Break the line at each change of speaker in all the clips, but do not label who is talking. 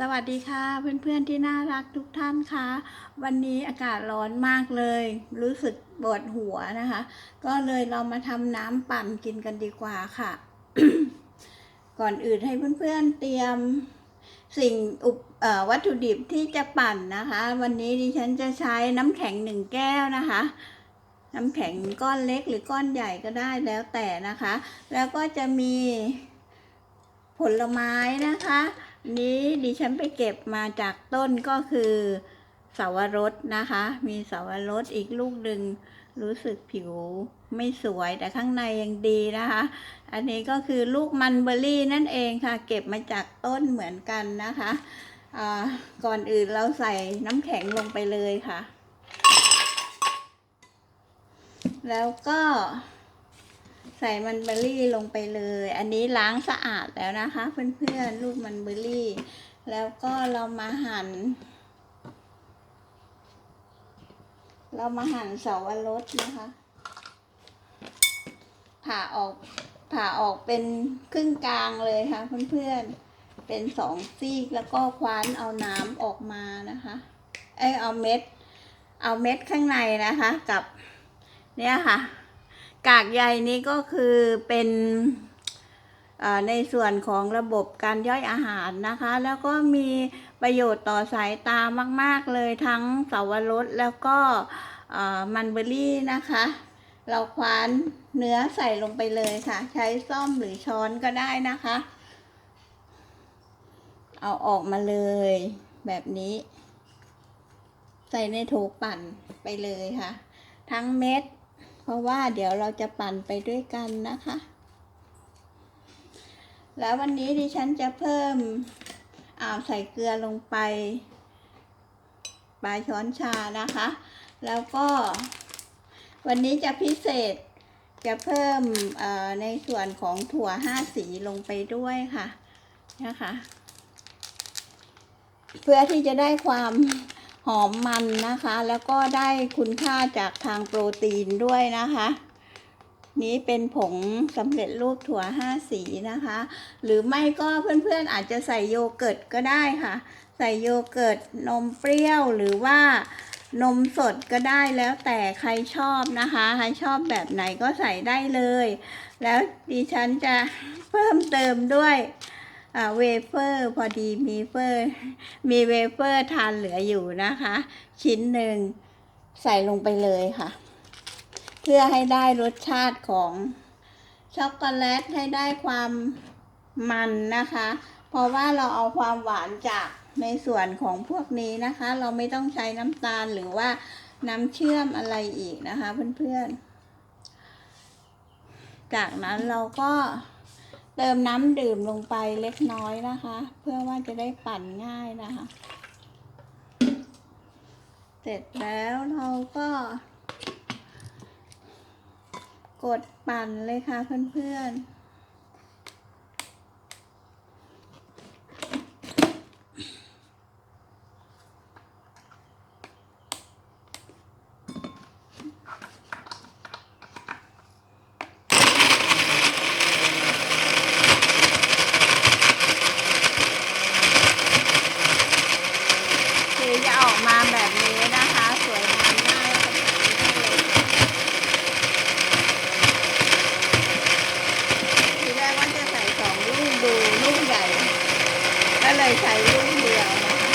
สวัสดีค่ะ เพื่อนๆที่น่ารักทุกท่านค่ะวันนี้อากาศร้อนมากเลย รู้สึกปวดหัวนะคะ ก็เลยเรามาทำน้ำปั่นกินกันดีกว่าค่ะ ก่อนอื่นให้เพื่อนๆเตรียมสิ่งอุปวัตถุดิบที่จะปั่นนะคะ วันนี้ดิฉันจะใช้น้ำแข็งหนึ่งแก้วนะคะ น้ำแข็งก้อนเล็กหรือก้อนใหญ่ก็ได้แล้วแต่นะคะ แล้วก็จะมีผลไม้นะคะ นี้ดิฉันไปเก็บมาจากต้นก็คือสาวรสนะคะ มีสาวรสอีกลูกหนึ่งรู้สึกผิวไม่สวยแต่ข้างในยังดีนะคะ อันนี้ก็คือลูกมันเบอร์รี่นั่นเองค่ะ เก็บมาจากต้นเหมือนกันนะคะก่อนอื่นเราใส่น้ำแข็งลงไปเลยค่ะ แล้วก็ ส่มันเบอร์รี่ลงไปเลย อันนี้ล้างสะอาดแล้วนะคะ เพื่อนๆลูกมันเบอร์รี่ แล้วก็เรามาหั่นเรามาหั่นเสาวรสนะคะ ผ่าออกผ่าออกเป็นครึ่งกลางเลยค่ะ เพื่อนๆ เป็นสองซีกแล้วก็คว้านเอาน้ำออกมานะคะ เอ้เอาเม็ด เอาเม็ดข้างในนะคะกับ เนี่ยค่ะ กากใยนี้ก็คือเป็นในส่วนของระบบการย่อยอาหารนะคะ แล้วก็มีประโยชน์ต่อสายตามาก ๆ เลยทั้งเสาวรสแล้วก็มันเบอร์รี่นะคะ เราคว้านเนื้อใส่ลงไปเลยค่ะ ใช้ซ่อมหรือช้อนก็ได้นะคะ เอาออกมาเลยแบบนี้ ใส่ในโถปั่นไปเลยค่ะ ทั้งเม็ด เพราะว่าเดี๋ยวเราจะปั่นไปด้วยกันนะคะ แล้ววันนี้ดิฉันจะเพิ่มอ่าวใส่เกลือลงไปปลายช้อนชานะคะ แล้วก็วันนี้จะพิเศษจะเพิ่มในส่วนของถั่วห้าสีลงไปด้วยค่ะนะคะ เพื่อที่จะได้ความ หอมมันนะคะ แล้วก็ได้คุณค่าจากทางโปรตีนด้วยนะคะ นี้เป็นผงสำเร็จรูปถั่วห้าสีนะคะ หรือไม่ก็เพื่อนๆอาจจะใส่โยเกิร์ตก็ได้ค่ะ ใส่โยเกิร์ตนมเปรี้ยวหรือว่านมสดก็ได้แล้วแต่ใครชอบนะคะ ใครชอบแบบไหนก็ใส่ได้เลย แล้วดิฉันจะเพิ่มเติมด้วย เวเฟอร์พอดีมีเฟอร์มีเวเฟอร์ทานเหลืออยู่นะคะ ชิ้นหนึ่งใส่ลงไปเลยค่ะ เพื่อให้ได้รสชาติของช็อกโกแลตให้ได้ความมันนะคะ เพราะว่าเราเอาความหวานจากในส่วนของพวกนี้นะคะ เราไม่ต้องใช้น้ำตาลหรือว่าน้ำเชื่อมอะไรอีกนะคะเพื่อนๆ จากนั้นเราก็ เติมน้ำดื่มลงไปเล็กน้อยนะคะ เพื่อว่าจะได้ปั่นง่ายนะคะ เสร็จแล้วเราก็ กดปั่นเลยค่ะเพื่อนๆคื ออกมาแบบนี้นะคะ สวยงามมากเลยทีแรกว่าจะใส่สองลูกดูลูกใหญ่ ก็เลยใช้ลูกเดียวนะคะ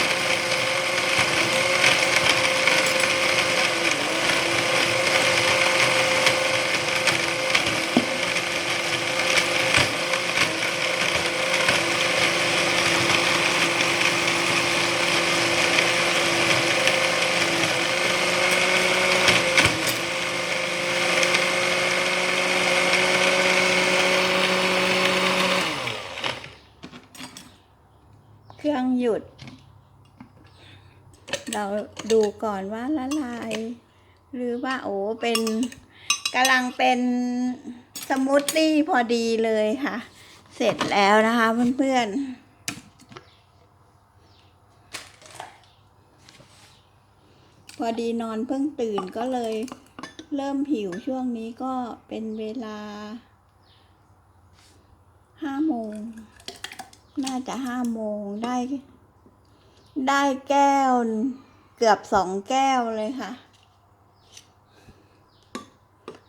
เครื่องหยุด เราดูก่อนว่าละลาย หรือว่าโอ้เป็นกำลังเป็นสมูทตี้พอดีเลยค่ะ เสร็จแล้วนะคะเพื่อนๆ พอดีนอนเพิ่งตื่นก็เลยเริ่มหิวช่วงนี้ก็เป็นเวลาห้าโมง น่าจะห้าโมงได้ ได้แก้ว เกือบสองแก้วเลยค่ะ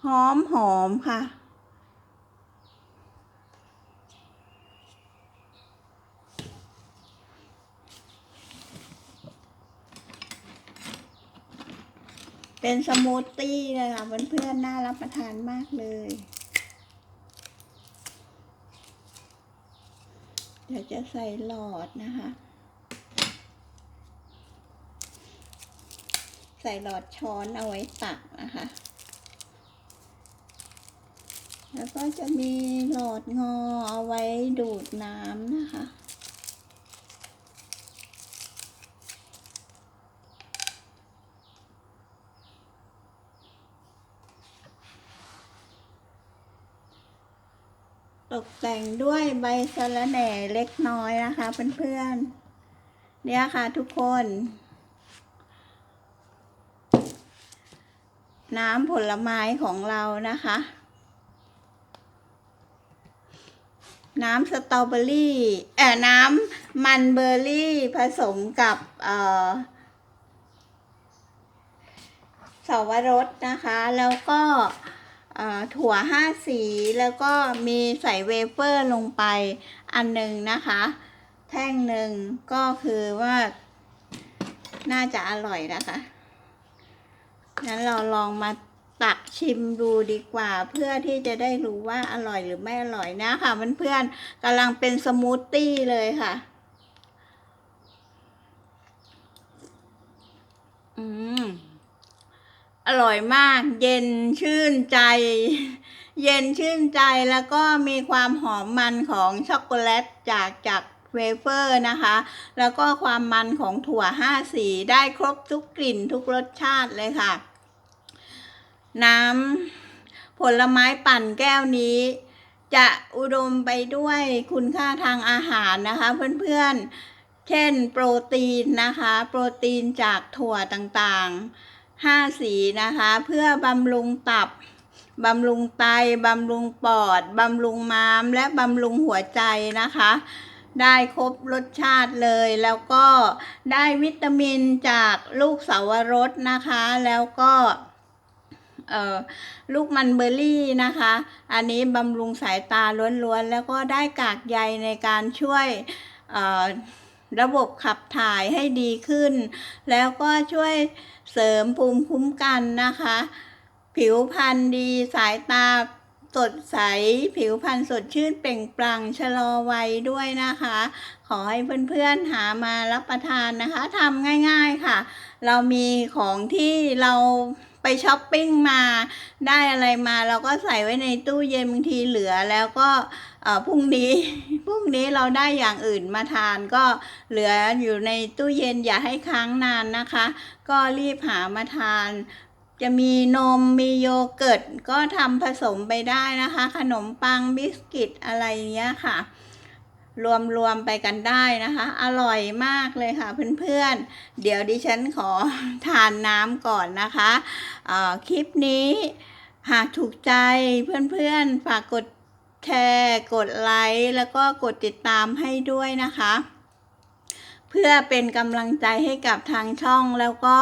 หอมหอมค่ะ เป็นสมูทตี้เลยค่ะเพื่อนๆน่ารับประทานมากเลยเดี๋ยวจะใส่หลอดนะคะ ใส่หลอดช้อนเอาไว้ตักนะคะ แล้วก็จะมีหลอดงอเอาไว้ดูดน้ำนะคะตกแต่งด้วยใบสะระแหน่เล็กน้อยนะคะเพื่อนๆ เนี่ยค่ะทุกคน น้ำผลไม้ของเรานะคะ น้ำสตรอเบอรี่เอ่อน้ำมันเบอร์รี่ผสมกับเอ่อสาวรสนะคะ แล้วก็เอ่อถั่วห้าสีแล้วก็มีใส่เวเฟอร์ลงไปอันหนึ่งนะคะ แท่งหนึ่งก็คือว่าน่าจะอร่อยนะคะ งั้นเราลองมาตักชิมดูดีกว่า เพื่อที่จะได้รู้ว่าอร่อยหรือไม่อร่อยนะคะเพื่อนๆกำลังเป็นสมูทตี้เลยค่ะ อืมอร่อยมาก เย็นชื่นใจ เย็นชื่นใจแล้วก็มีความหอมมันของช็อกโกแลตจากจากเวเฟอร์นะคะ แล้วก็ความมันของถั่วห้าสีได้ครบทุกกลิ่นทุกรสชาติเลยค่ะ น้ำผลไม้ปั่นแก้วนี้ จะอุดมไปด้วยคุณค่าทางอาหารนะคะ เพื่อนๆ เช่นโปรตีนนะคะ โปรตีนจากถั่วต่างๆห้าสีนะคะ เพื่อบำรุงตับบำรุงไต บำรุงปอด บำรุงม้าม และบำรุงหัวใจนะคะ ได้ครบรสชาติเลย แล้วก็ได้วิตามินจากลูกเสาวรสนะคะ แล้วก็ เอ่อลูกมันเบอร์รี่นะคะ อันนี้บำรุงสายตาล้วนๆ แล้วก็ได้กากใยในการช่วยระบบขับถ่ายให้ดีขึ้น แล้วก็ช่วยเสริมภูมิคุ้มกันนะคะ ผิวพรรณดีสายตาสดใส ผิวพรรณสดชื่นเปล่งปลั่งชะลอวัยด้วยนะคะ ขอให้เพื่อนๆหามารับประทานนะคะทำง่ายๆค่ะ เรามีของที่เรา ไปช้อปปิ้งมาได้อะไรมาเราก็ใส่ไว้ในตู้เย็นบางทีเหลือแล้วก็พรุ่งนี้พรุ่งนี้เราได้อย่างอื่นมาทานก็เหลืออยู่ในตู้เย็นอย่าให้ค้างนานนะคะ ก็รีบหามาทาน จะมีนมมีโยเกิร์ตก็ทำผสมไปได้นะคะ ขนมปังบิสกิตอะไรเนี้ยค่ะ รวมรวมไปกันได้นะคะ อร่อยมากเลยค่ะเพื่อนๆ เดี๋ยวดิฉันขอทานน้ำก่อนนะคะคลิปนี้หากถูกใจเพื่อนๆ ฝากกดแชร์ กดไลค์ แล้วก็กดติดตามให้ด้วยนะคะ เพื่อเป็นกำลังใจให้กับทางช่องแล้วก็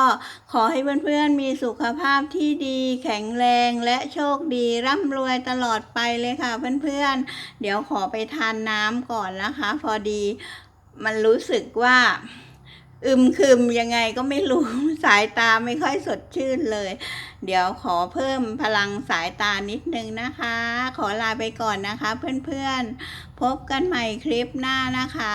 ขอให้เพื่อนๆมีสุขภาพที่ดี แข็งแรงและโชคดีร่ำรวยตลอดไปเลยค่ะเพื่อนๆ เดี๋ยวขอไปทานน้ำก่อนนะคะ พอดีมันรู้สึกว่า อึมครึมยังไงก็ไม่รู้ สายตาไม่ค่อยสดชื่นเลย เดี๋ยวขอเพิ่มพลังสายตานิดนึงนะคะ ขอลาไปก่อนนะคะ เพื่อนๆ พบกันใหม่คลิปหน้านะคะ